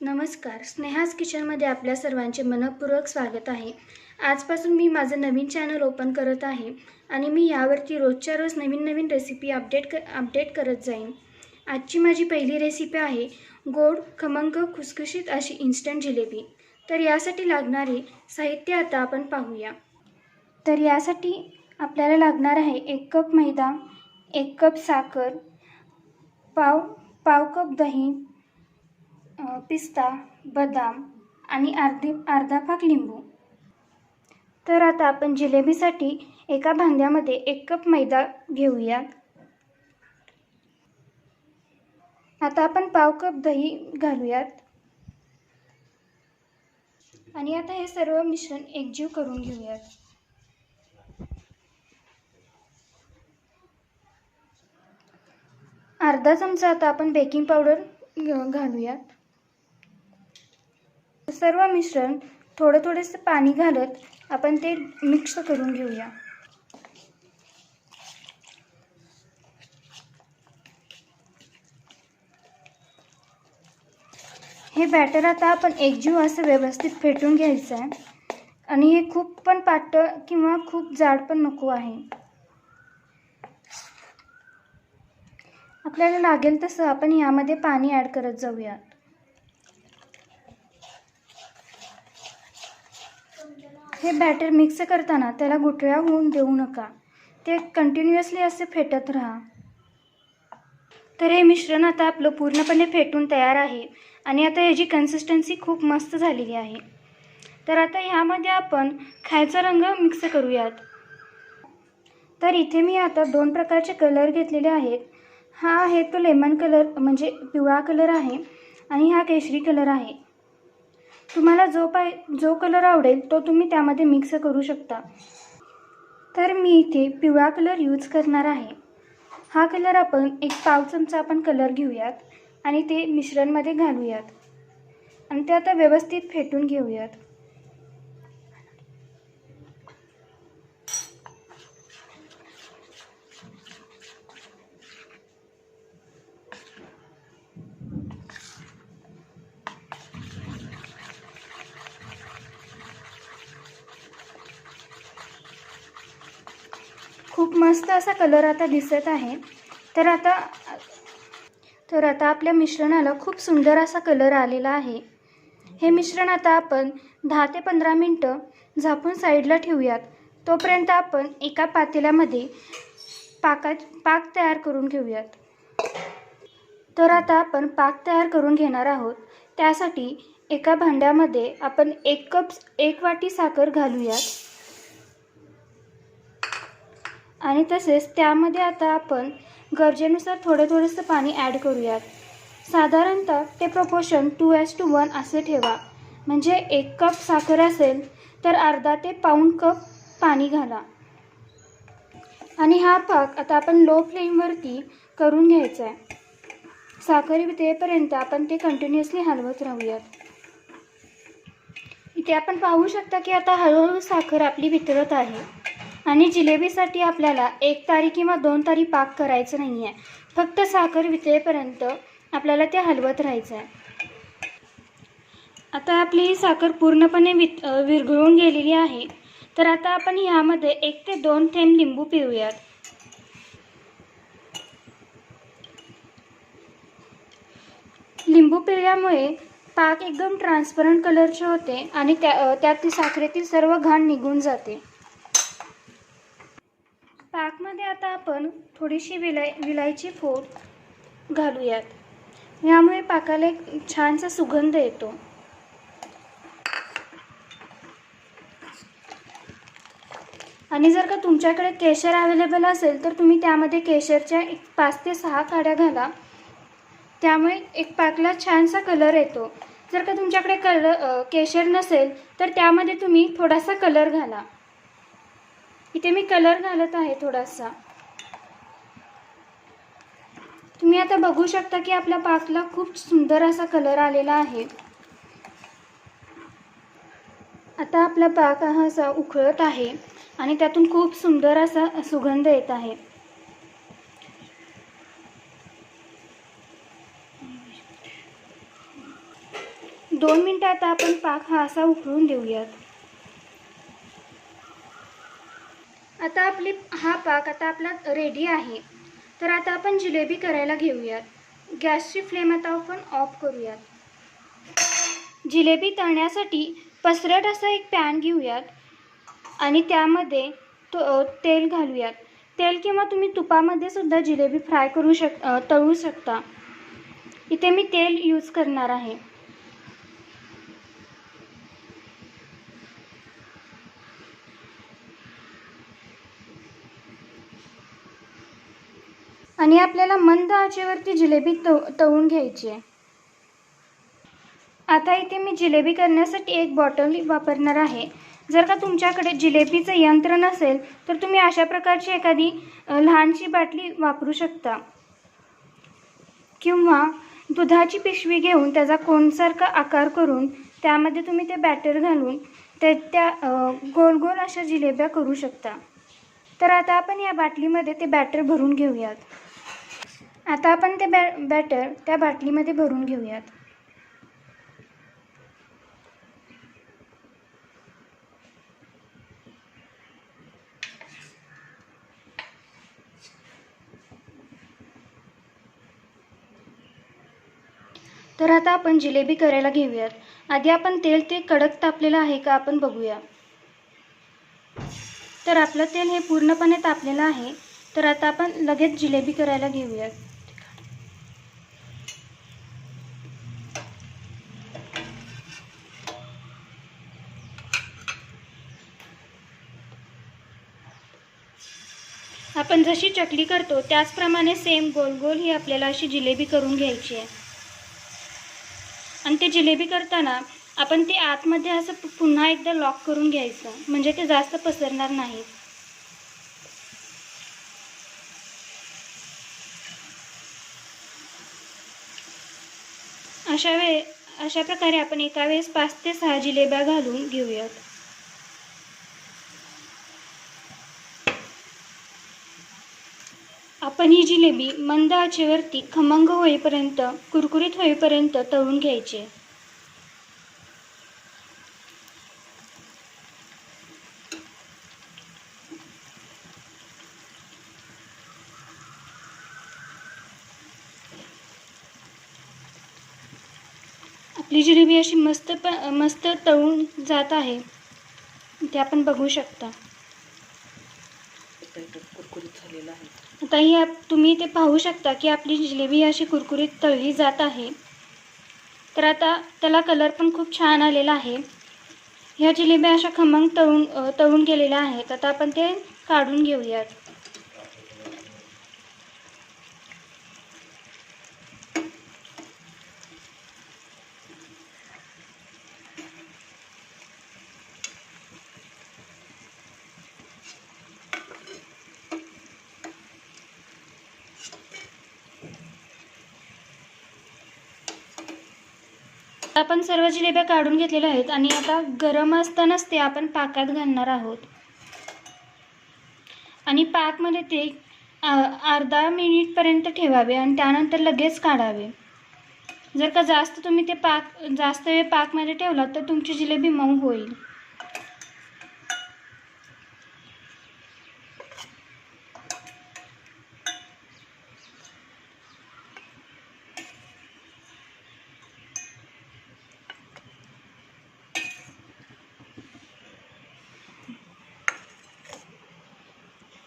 नमस्कार. स्नेहाज किचनमध्ये आपल्या सर्वांचे मनपूर्वक स्वागत आहे. आजपासून मी माझं नवीन चॅनल ओपन करत आहे आणि मी यावरती रोजच्या रोज नवीन नवीन रेसिपी अपडेट क अपडेट करत जाईन. आजची माझी पहिली रेसिपी आहे गोड खमंग खुसखुशीत अशी इन्स्टंट जिलेबी. तर यासाठी लागणारे साहित्य आता आपण पाहूया. तर यासाठी आपल्याला लागणार आहे एक कप मैदा एक कप साखर पाव पाव कप दही पिस्ता बदाम आणि अर्धी अर्धा भाग लिंबू. तर आता आपण जिलेबीसाठी एका भांड्यामध्ये एक कप मैदा घेऊयात. आता आपण पाव कप दही घालूयात. आणि आता हे सर्व मिश्रण एकजीव करून घेऊयात. अर्धा चमचा आता आपण बेकिंग पावडर घ- घालूयात. सर्व मिश्रण थोडं थोडंसं पाणी घालत आपण ते मिक्स करून घेऊया. हे बॅटर आता आपण एकजीव असं व्यवस्थित फेटून घ्यायचं आहे आणि हे खूप पण पातळ किंवा खूप जाड पण नको आहे. आपल्याला लागेल तसं आपण यामध्ये पाणी ॲड करत जाऊयात. हे बॅटर मिक्स करताना त्याला गुठळ्या होऊन देऊ नका. ते कंटिन्युअसली असे फेटत राहा. तर हे मिश्रण आता आपलं पूर्णपणे फेटून तयार आहे आणि आता याची कन्सिस्टन्सी खूप मस्त झालेली आहे. तर आता ह्यामध्ये आपण खायचा रंग मिक्स करूयात. तर इथे मी आता दोन प्रकारचे कलर घेतलेले आहेत. हा आहे तो लेमन कलर म्हणजे पिवळा कलर आहे आणि हा केशरी कलर आहे. तुम्हाला जो पाय जो कलर आवडेल तो तुम्ही त्यामध्ये मिक्स करू शकता. तर मी इथे पिवळा कलर यूज करणार आहे. हा कलर आपण एक पाव चमचा आपण कलर घेऊयात आणि ते मिश्रणमध्ये घालूयात. आणि ते आता व्यवस्थित फेटून घेऊयात. मस्त असा कलर आता दिसत आहे. तर आता तर आता आपल्या मिश्रणाला खूप सुंदर असा कलर आलेला आहे. हे मिश्रण आता आपण दहा ते पंधरा मिनटं झापून साईडला ठेवूयात. तोपर्यंत आपण एका पातेल्यामध्ये पाका पाक तयार करून घेऊयात. तर आता आपण पाक तयार करून घेणार आहोत. त्यासाठी एका भांड्यामध्ये आपण एक कप एक वाटी साखर घालूयात. आणि तसेच त्यामध्ये आता आपण गरजेनुसार थोडं थोडंसं पाणी ॲड करूयात. साधारणतः ते proportion two is to one असे ठेवा. म्हणजे एक कप साखर असेल तर अर्धा ते पाऊण कप पाणी घाला. आणि हा पाक आता आपण लो फ्लेमवरती करून घ्यायचा आहे साखर येतेपर्यंत आपण ते कंटिन्युअसली हलवत राहूयात. इथे आपण पाहू शकता की आता हळूहळू साखर आपली वितरत आहे. आणि जिलेबीसाठी आपल्याला एक तारी किंवा दोन तारी पाक करायचं नाही आहे फक्त साखर वितळेपर्यंत आपल्याला ते हलवत राहायचं आहे आता आपली ही साखर पूर्णपणे वित विरघळून गेलेली आहे. तर आता आपण ह्यामध्ये एक ते दोन थेंब लिंबू पिळूयात लिंबू पिळल्यामुळे पाक एकदम ट्रान्सपरंट कलरचे होते आणि त्या त्यात ती साखरेतील सर्व घाण निघून जाते. पाकमध्ये आता आपण थोडीशी विलाय विलायची फोड घालूयात. यामुळे पाकाला एक छानसा सुगंध येतो. आणि जर का तुमच्याकडे केशर अवेलेबल असेल तर तुम्ही त्यामध्ये केशरच्या एक पाच ते सहा काड्या घाला. त्यामुळे एक पाकला छानसा कलर येतो. जर का तुमच्याकडे कलर केशर नसेल तर त्यामध्ये तुम्ही थोडासा कलर घाला. इथे मी कलर घालत आहे थोडासा. तुम्ही आता बघू शकता की आपल्या पाकला खूप सुंदर असा कलर आलेला आहे. आता आपला पाक हा असा उखळत आहे आणि त्यातून खूप सुंदर असा सुगंध येत आहे. दोन मिनटं आता आपण पाक हा असा उकळून देऊयात. आता आपली हा पाक आता आपला रेडी आहे. तर आता आपण जिलेबी करायला घेऊयात. गॅसची फ्लेम आता आपण ऑफ करूयात. जिलेबी तळण्यासाठी पसरट असा एक पॅन घेऊयात आणि त्यामध्ये तो तेल घालूयात. तेल किंवा तुम्ही तुपामध्ये सुद्धा जिलेबी फ्राय करू शक तळू शकता. इथे मी तेल यूज करणार आहे. आणि आपल्याला मंद आचेवरती जिलेबी तव तळून घ्यायची आहे. आता इथे मी जिलेबी करण्यासाठी एक बॉटल वापरणार आहे. जर का तुमच्याकडे जिलेबीचं यंत्र नसेल तर तुम्ही अशा प्रकारची एखादी लहानशी बाटली वापरू शकता. किंवा दुधाची पिशवी घेऊन त्याचा कोणसारखा आकार करून त्यामध्ये तुम्ही ते बॅटर घालून ते त्या गोल गोल अशा जिलेब्या करू शकता. तर आता आपण या बाटलीमध्ये ते बॅटर भरून घेऊयात. आता आपण ते बॅ बॅटर त्या बाटलीमध्ये भरून घेऊयात. तर आता आपण जिलेबी करायला घेऊयात. आधी आपण तेल ते कडक तापलेलं आहे का आपण बघूया. तर आपलं तेल हे पूर्णपणे तापलेलं आहे. तर आता आपण लगेच जिलेबी करायला घेऊयात. आपण जशी चकली करतो त्याचप्रमाणे सेम गोल गोल ही आपल्याला अशी जिलेबी करून घ्यायची आहे. आणि ते जिलेबी करताना आपण ते आतमध्ये असं पुन्हा एकदा लॉक करून घ्यायचं. म्हणजे ते जास्त पसरणार नाही. अशा वेळे अशा प्रकारे आपण एका वेळेस पाच ते सहा जिलेब्या घालून घेऊयात. आपण ही जिलेबी मंद आचेवरती खमंग होईपर्यंत कुरकुरीत होईपर्यंत तळून घ्यायची. आपली जिलेबी अशी मस्त प मस्त तळून जात आहे. ते आपण बघू शकता. कुरकुरीत झालेलं आहे. आता ही आप तुम्ही ते पाहू शकता की आपली जिलेबी अशी कुरकुरीत तळली जात आहे. तर आता त्याला कलर पण खूप छान आलेला आहे. ह्या जिलेब्या अशा खमंग तळून तळून गेलेल्या आहेत. आता आपण ते काढून घेऊयात. आपण सर्व जिलेब्या काढून घेतलेल्या आहेत आणि आता गरम असतानाच ते आपण पाकात घालणार आहोत. आणि पाकमध्ये ते अर्धा मिनिटपर्यंत ठेवावे आणि त्यानंतर लगेच काढावे. जर का जास्त तुम्ही ते पाक जास्त वेळ पाकमध्ये ठेवलात तर तुमची जिलेबी मऊ होईल.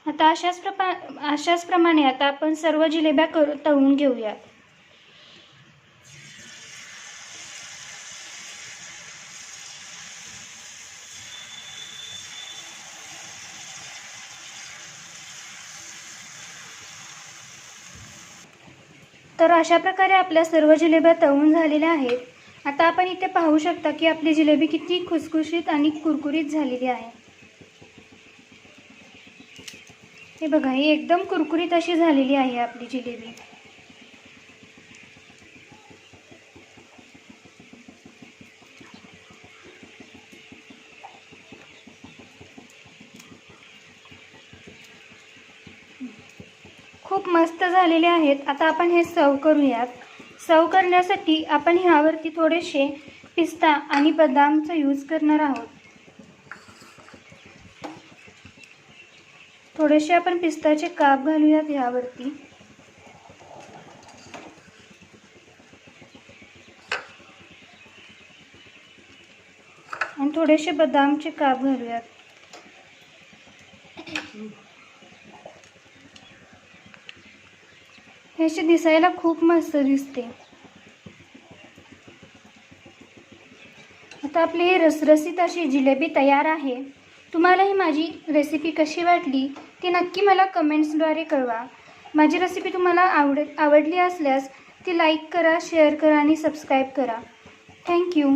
आता अशाच प्रपा अशाच प्रमाणे आता आपण सर्व जिलेब्या करू तळून घेऊयात तर अशा प्रकारे आपल्या सर्व जिलेब्या तळून झालेल्या आहेत. आता आपण इथे पाहू शकता की आपली जिलेबी किती खुसखुशीत आणि कुरकुरीत झालेली आहे. हे बघा ही एकदम कुरकुरीत अशी झालेली आहे आपली जिलेबी. खूप मस्त झालेले आहेत. आता आपण हे सर्व करूयात. सर्व करण्यासाठी आपण ह्यावरती थोडेसे पिस्ता आणि बदामचा यूज करणार आहोत. थोडेसे आपण पिस्ताचे काप घालूयात ह्यावरती. आणि थोडेसे बदामचे काप घालूयात. हे असे दिसायला खूप मस्त दिसते. आता आपली ही रसरसीत अशी जिलेबी तयार आहे. तुम्हाला ही माझी रेसिपी कशी वाटली? ती नक्की मला कमेंट्सद्वारे कळवा. माझी रेसिपी तुम्हाला आवड आवडली असल्यास ती लाईक करा शेअर करा आणि सबस्क्राईब करा. थँक्यू